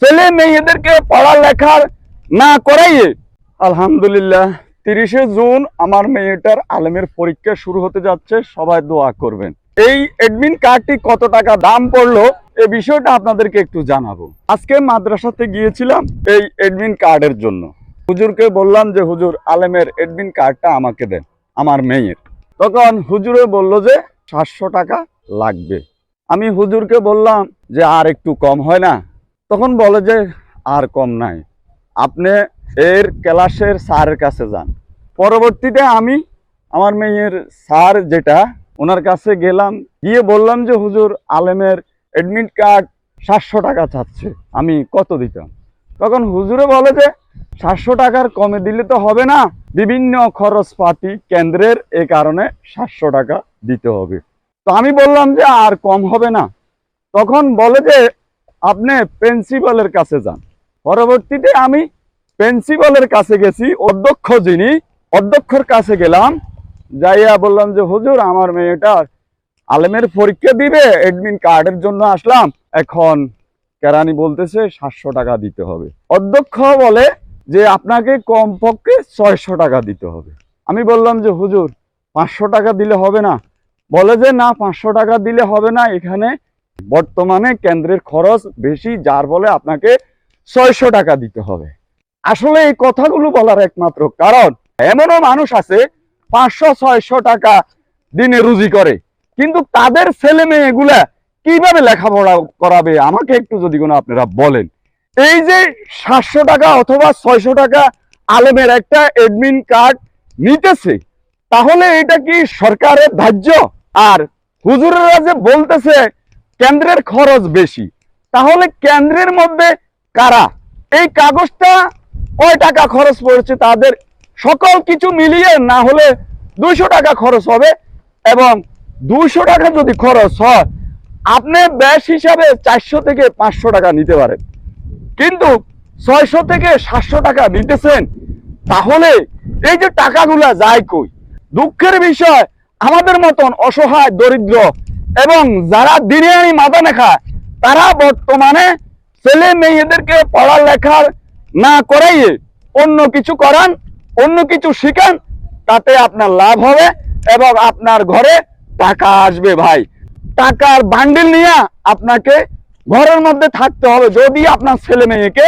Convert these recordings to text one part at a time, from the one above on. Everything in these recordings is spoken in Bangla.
ছেলে মেয়েদেরকে পড়ালেখার না করাইয়ে। আলহামদুলিল্লাহ, তিরিশে জুন আমার মেয়েটার আলেমের পরীক্ষা শুরু হতে যাচ্ছে, সবাই দোয়া করবেন। এই এডমিন কার্ডটি কত টাকা দাম পড়ল এই বিষয়টা আপনাদেরকে একটু জানাব। আজকে মাদ্রাসাতে গিয়েছিলাম এই এডমিন কার্ডের জন্য। হুজুরকে বললাম যে, হুজুর, আলেমের এডমিন কার্ডটা আমাকে দেন, আমার মেয়ের। তখন হুজুরে বলল যে, সাতশো টাকা লাগবে। আমি হুজুরকে বললাম যে, আর একটু কম হয় না। তখন বলে যে, আর কম নাই। আপনি এর ক্লাসের স্যারের কাছে যান। পরবর্তীতে আমি আমার মেয়ের স্যার যেটা, ওনার কাছে গেলাম, গিয়ে বললাম যে, হুজুর, আলেমের অ্যাডমিট কার্ড সাতশো টাকা চাচ্ছে, আমি কত দিতাম? তখন হুজুরে বলে যে, সাতশো টাকার কমে দিলে তো হবে না, বিভিন্ন খরচপাতি কেন্দ্রের এ কারণে সাতশো টাকা দিতে হবে। তো আমি বললাম যে, আর কম হবে না। তখন বলে যে আপনি প্রিন্সিপালের কাছে যান। পরবর্তীতে আমি প্রিন্সিপালের কাছে গেছি, অধ্যক্ষ যিনি, অধ্যক্ষর কাছে গেলাম, যাইয়া বললাম যে, হুজুর, আমার মেয়েটা আলেমের পরীক্ষা দিবে এডমিন কার্ডের জন্য আসলাম। এখন কেরানি বলতেছে, সাতশো টাকা দিতে হবে। অধ্যক্ষ বলে যে, আপনাকে কমপক্ষে ছয়শো টাকা দিতে হবে। আমি বললাম যে, হুজুর, পাঁচশো টাকা দিলে হবে না। বলে যে, না, পাঁচশো টাকা দিলে হবে না, এখানে বর্তমানে কেন্দ্রের খরচ বেশি, যার ফলে আপনাকে ছয়শো টাকা দিতে হবে। আসলে এই কথাগুলো বলার একমাত্র কারণ, এমনও মানুষ আছে, পাঁচশো, ছয়শো টাকা দিনে রুজি করে। কিন্তু তাদের ছেলে মেয়েগুলা কীভাবে লেখাপড়া করাবে? আমাকে একটু যদি কোনো আপনারা বলেন। এই যে সাতশো টাকা অথবা ছয়শো টাকা আলেমের একটা এডমিন কার্ড নিতেছে, তাহলে এটা কি সরকারের ধার্য? আর হুজুরেরা যে বলতেছে কেন্দ্রের খরচ বেশি। তাহলে কেন্দ্রের মধ্যে কারা? এই কাগজটা কয় টাকা খরচ পড়েছে তাদের? সকল কিছু মিলিয়ে না হলে দুইশো টাকা খরচ হবে এবং দুইশো টাকা যদি খরচ হয়, আপনি ব্যাস হিসাবে চারশো থেকে পাঁচশো টাকা নিতে পারেন। কিন্তু ছয়শো থেকে সাতশো টাকা নিতেছেন, তাহলে এই যে টাকাগুলা যায় কই? দুঃখের বিষয়, আমাদের মতন অসহায়, দরিদ্র এবং যারা আনি মাথা নেখা তারা বর্তমানে ছেলে মেয়েদেরকে পড়ালেখার না করাইয়ে অন্য কিছু করান, অন্য কিছু শিখান, তাতে আপনার লাভ হবে এবং আপনার ঘরে টাকা আসবে ভাই। টাকার বান্ডিল নিয়ে আপনাকে ঘরের মধ্যে থাকতে হবে। যদি আপনার ছেলে মেয়েকে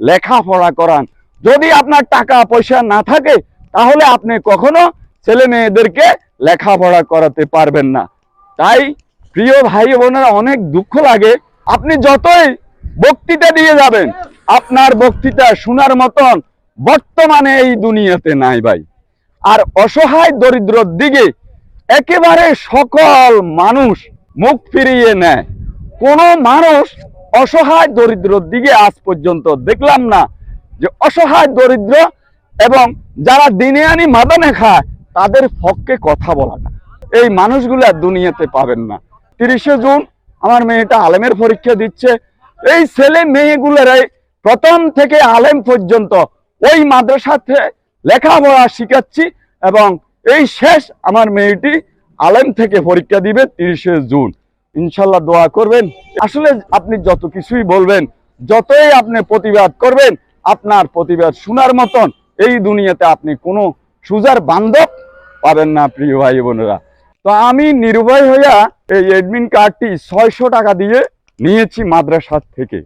লেখাপড়া করান, যদি আপনার টাকা পয়সা না থাকে, তাহলে আপনি কখনো ছেলে মেয়েদেরকে লেখাপড়া করাতে পারবেন না। তাই প্রিয় ভাই বোনেরা, অনেক দুঃখ লাগে। আপনি যতই বক্তৃতা দিয়ে যাবেন, আপনার বক্তৃতা শোনার মতন বর্তমানে এই দুনিয়াতে নাই ভাই। আর অসহায় দরিদ্রর দিকে একেবারে সকল মানুষ মুখ ফিরিয়ে নেয়। কোন মানুষ অসহায় দরিদ্রর দিকে আজ পর্যন্ত দেখলাম না যে অসহায় দরিদ্র এবং যারা দিনে আনি মাদানে খায়, তাদের পক্ষে কথা বলাটা এই মানুষগুলা দুনিয়াতে পাবেন না। তিরিশে জুন আমার মেয়েটা আলেমের পরীক্ষা দিচ্ছে। এই ছেলে মেয়েগুলোরাই প্রথম থেকে আলেম পর্যন্ত ওই মাদ্রাসাতে লেখাপড়া শিখাচ্ছি এবং এই শেষ আমার মেয়েটি আলেম থেকে পরীক্ষা দিবে তিরিশে জুন। ইনশাল্লাহ দোয়া করবেন। আসলে আপনি যত কিছুই বলবেন, যতই আপনি প্রতিবাদ করবেন, আপনার প্রতিবাদ শোনার মতন এই দুনিয়াতে আপনি কোনো সুজার বান্ধব পাবেন না, প্রিয় ভাই বোনেরা। তো আমি নির্ভয় হইয়া এই অ্যাডমিন কার্ডটি ছয়শো টাকা দিয়ে নিয়েছি মাদ্রাসার থেকে।